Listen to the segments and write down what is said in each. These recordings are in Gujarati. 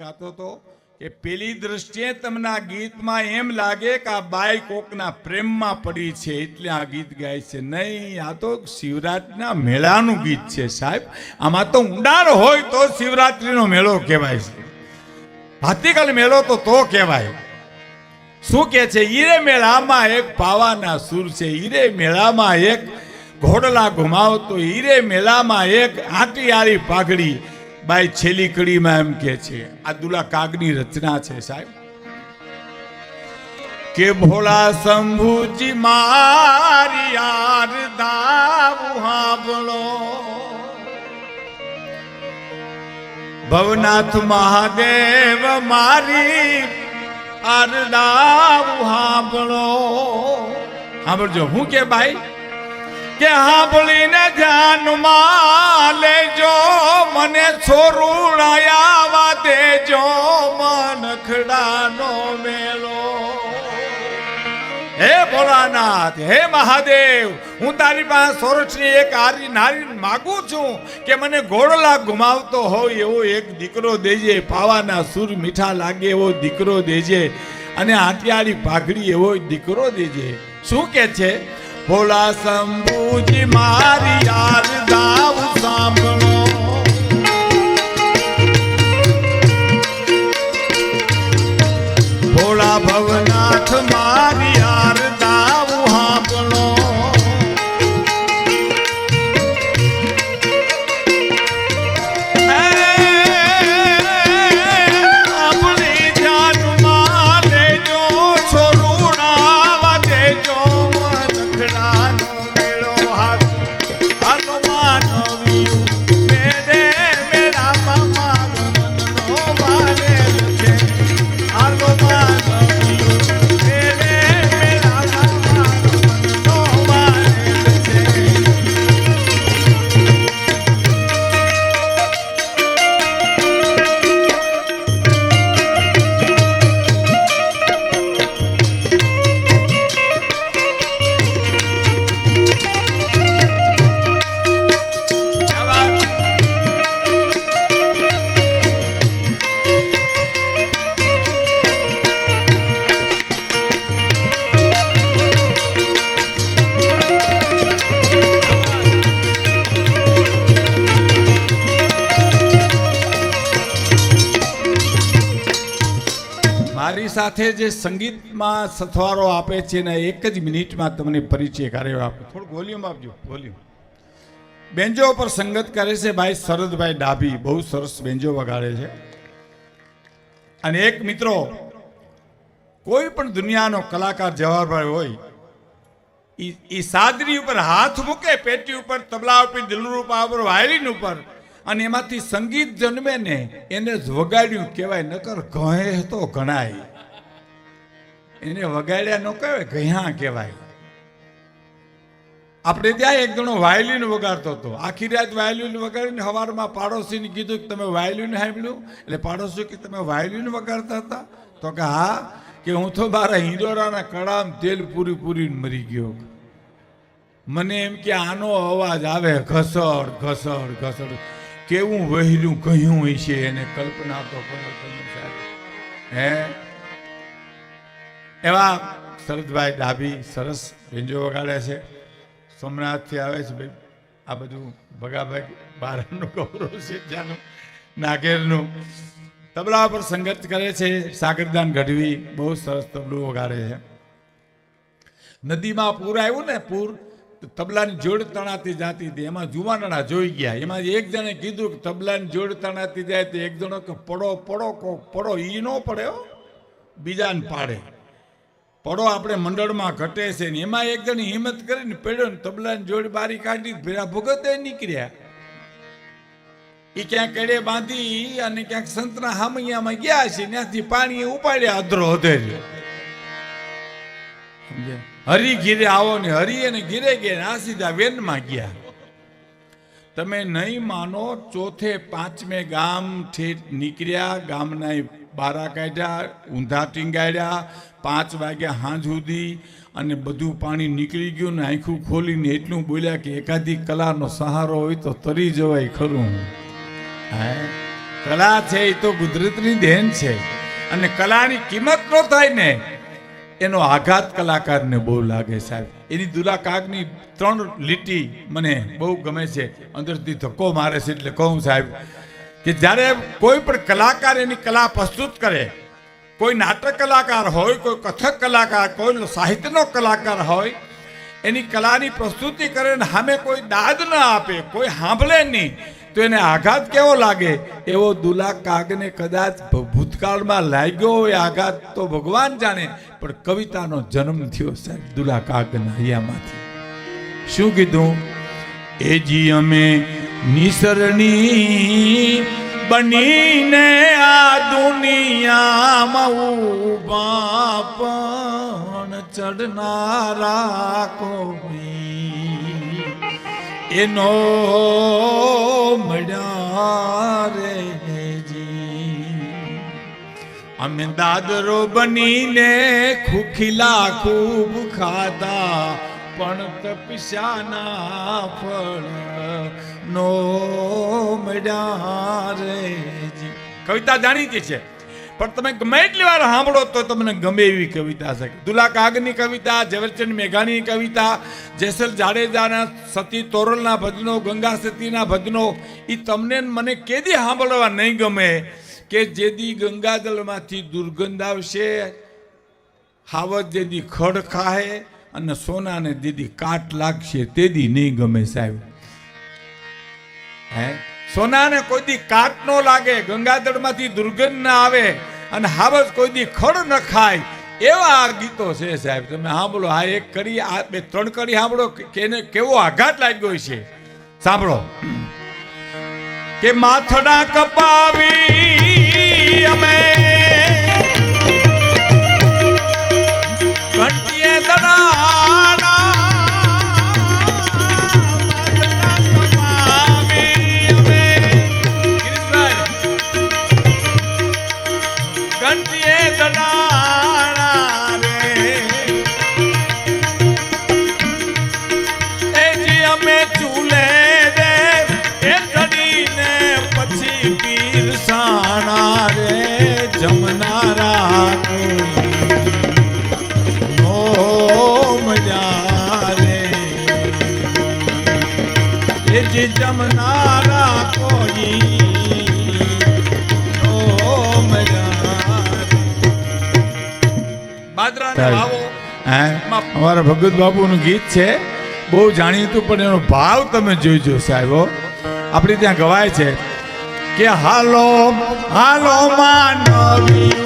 ગાતો હતો કે પેલી દ્રષ્ટિએ તમને આ ગીતમાં એમ લાગે કે આ બાઈ કોકના પ્રેમમાં પડી છે એટલે આ ગીત ગાય છે. નહીં, આ તો શિવરાત્રિના મેળાનું ગીત છે સાહેબ. આમાં તો ઊંડાણ હોય તો શિવરાત્રિનો મેળો કહેવાય છે. ભાતીકલ મેળો તો તો કહેવાય. શું કે છે? હીરે મેળામાં એક પાવાના સુર છે. હીરે મેળામાં એક ઘોડલા ઘુમાવતો, હીરે મેળામાં એક આંટીયારી પાઘડી બાઈ છેલ્લી કડીમાં એમ કે છે, આ દુલા કાગની રચના છે સાહેબ. કે ભોળા શંભુજી, મારી હાંભળો. ભવનાથ મહાદેવ, મારી અરદાવ હાંભળો. સાંભળજો હું કે ભાઈ કે સાંભળીને ધ્યાનમાં લેજો, મને છોરુડાયા દેજો, મનખડાનો મેલો હે ભોળાનાથ, હે મહાદેવ, હું તારી પાસે સોરઠની એક આરી નારી માગું છું કે મને ઘોડલા ગુમાવતો હોય એવો એક દીકરો દેજે, પાવાના સુર મીઠા લાગે એવો દીકરો દેજે, અને આટિયાળી પાઘડી એવો દીકરો દેજે. શું કે છે? ભોળા શંભુજી મારી યાર દાવ સાંભળો. ભોળા ભવનાથ મારી સાથે જે સંગીતમાં સથવારો આપે છે ને એક જ મિનિટમાં તમને પરિચય કરાવ્યો આપે. થોડું વોલ્યુમ આપજો. વોલ્યુમ બેન્જો પર સંગત કરે છે ભાઈ શરદભાઈ ડાભી. બહુ સરસ બેન્જો વગાડે છે. અને એક મિત્રો કોઈ પણ દુનિયાનો કલાકાર જવાહરભાઈ હોય એ સાદરી ઉપર હાથ મૂકે પેટી ઉપર તબલા ઉપર દિલરૂપા ઉપર વાયલિન ઉપર અને એમાંથી સંગીત જન્મે ને એને જ વગાડ્યું કહેવાય નકર કહે તો ગણાય. એને વગાડ્યા ન કહેવાય ઘયા કહેવાય. આપણે ત્યાં એક જણો વાયલિન વગાડતો હતો. આખી રાત વાયલિન વગાડીને સવારમાં પાડોશીને કીધું કે તમે વાયલિન સાંભળ્યું? એટલે પાડોશી કે તમે વાયલિન વગાડતા હતા? તો કે હા, કે હું તો મારા હિંડોરાના કડામ તેલ પૂરી પૂરીને મરી ગયો. મને એમ કે આનો અવાજ આવે, ઘસડ ઘસડ ઘસડ. કેવું વહેલું કહ્યું હોય છે એને કલ્પના તો કરો તમે સાહેબ. હે? એવા શરદભાઈ ડાભી સરસ ભેંજો વગાડે છે. સોમનાથથી આવે છે ભાઈ. આ બધું ભગાભાઈ બારનું ગૌરવ છે, ત્યાંનું, નાગેરનું. તબલા પર સંગત કરે છે, સાગરદાન ગઢવી બહુ સરસ તબલું વગાડે છે. નદીમાં પૂર આવ્યું ને, પૂર તબલાની જોડ તણાતી જાતી હતી. એમાં જુવાનડા જોઈ ગયા. એમાં એક જણે કીધું કે તબલાની જોડ તણાતી જાય તો એક જણો કે પડો પડો કો પડો. ઈ નો પડ્યો બીજાને પાડે. પડો આપણે મંડળમાં ઘટે છે ને, એમાં એક જણ હિંમત કરીને પડ્યો ને, તબલાની જોડે બારી કાઢી ભેરા ભગતે નીકળ્યા. એ ક્યાંક કડે બાંધી અને ક્યાંક સંતના હામૈયામાં ગયા છે, ત્યાંથી પાણી ઉપાડ્યા અધરો સમજ્યા? હરી ઘીરે આવો ને, હરી અને ઘીરે ગયા આ સીધા વેનમાં ગયા. તમે નહીં માનો, ચોથે પાંચમે ગામ ઠેઠ નીકળ્યા ગામના બારા કાઢ્યા, ઊંધા ટીંગાડ્યા, પાંચ વાગ્યા હાંજ સુધી અને બધું પાણી નીકળી ગયું ને આંખું ખોલીને એટલું બોલ્યા કે એકાદી કલાનો સહારો હોય તો તરી જવાય ખરું. હે? કલા છે એ તો કુદરતની દેન છે અને કલાની કિંમત ન થાય ને, એનો આઘાત કલાકારને બહુ લાગે સાહેબ. એની દુલા કાગની ત્રણ લીટી મને બહુ ગમે છે. અંદરથી ધક્કો મારે છે એટલે કહું સાહેબ કે જ્યારે કોઈ પણ કલાકાર એની કલા પ્રસ્તુત કરે, કોઈ નાટક કલાકાર હોય, કોઈ કથક કલાકાર, કોઈ સાહિત્યનો કલાકાર હોય, એની કલાની પ્રસ્તુતિ કરે ને સામે કોઈ દાદ ન આપે, કોઈ સાંભળે નહીં તો એને આઘાત કેવો લાગે? એવો દુલા કાગને કદાચ ભૂતકાળમાં લાગ્યો હોય આઘાત તો ભગવાન જાણે, પણ કવિતાનો જન્મ થયો સાહેબ દુલા કાગના હૈયામાંથી. શું કીધું? એજી અમે નિસરણી બનીને આ દુનિયામાં ઊભા પણ ચડનારા કોઈ એનો મળ્યા અમે દાદરો બનીને ખુખીલા ખૂબ ખાધા, પણ તપસ્યાના ફળ નો મળ્યા રે કવિતા જાણીતી છે. પણ તમે ગમે એટલી વાર સાંભળો તો તમને ગમે એવી કવિતા છે. દુલા કાગની કવિતા, ઝવેરચંદ મેઘાણીની કવિતા, જેસલ જાડેજાના સતી તોરલના ભજનો, ગંગા સતીના ભજનો એ તમને મને કેદી સાંભળવા નહીં ગમે કે જેદી ગંગાજળમાંથી દુર્ગંધ આવશે હાવત જેદી ખડ ખાહે અને સોનાને દીદી કાટ લાગશે, તેદી નહીં ગમે સાહેબ. હે? સોનાને કોઈ દી કાટ ન લાગે, ગંગાજળમાંથી દુર્ગંધ ના આવે અને હાવજ કોઈ દી ખડ ન ખાય. એવા આ ગીતો છે સાહેબ, તમે સાંભળો, આ એક કરી આ બે ત્રણ કરી સાંભળો, કે એને કેવો આઘાત લાગ્યો છે. સાંભળો. કે માથડા કપાવી અમે ઘંટીએ દડાના જી જમનારા કોઈ. અમારા ભગત બાબુનું ગીત છે. બહુ જાણીતું પણ એનો ભાવ તમે જોઈજો સાહેબો આપણે ત્યાં ગવાય છે કે હાલો હાલો માનવ્યું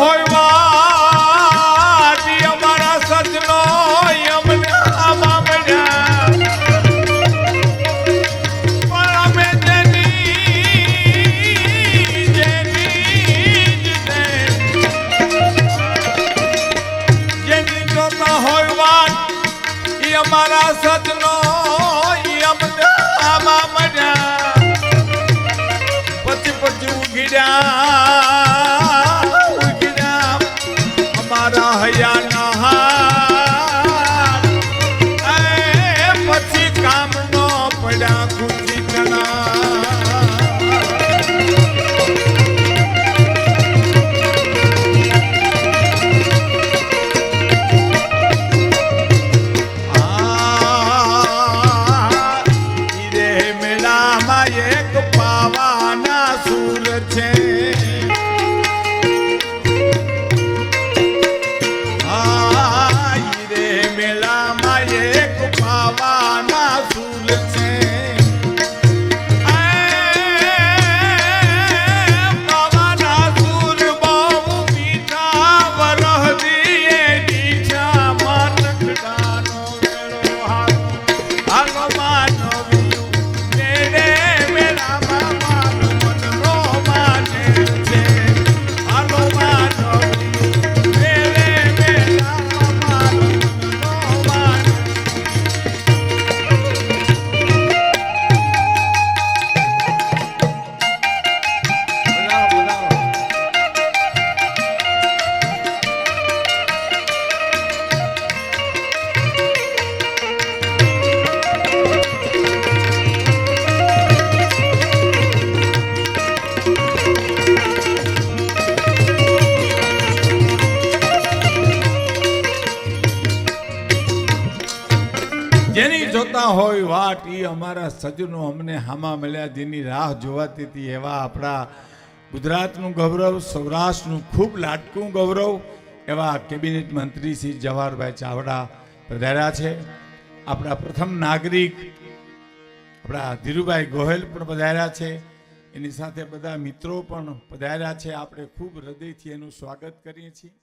হয় જોતા હોય વાટ એ અમારા સજનો અમને હામા મળ્યા, જેની રાહ જોવાતી હતી એવા આપણા ગુજરાતનું ગૌરવ, સૌરાષ્ટ્રનું ખૂબ લાટકું ગૌરવ એવા કેબિનેટ મંત્રી શ્રી જવાહરભાઈ ચાવડા પધાર્યા છે. આપણા પ્રથમ નાગરિક આપણા ધીરુભાઈ ગોહેલ પણ પધાર્યા છે. એની સાથે બધા મિત્રો પણ પધાર્યા છે. આપણે ખૂબ હૃદયથી એનું સ્વાગત કરીએ છીએ.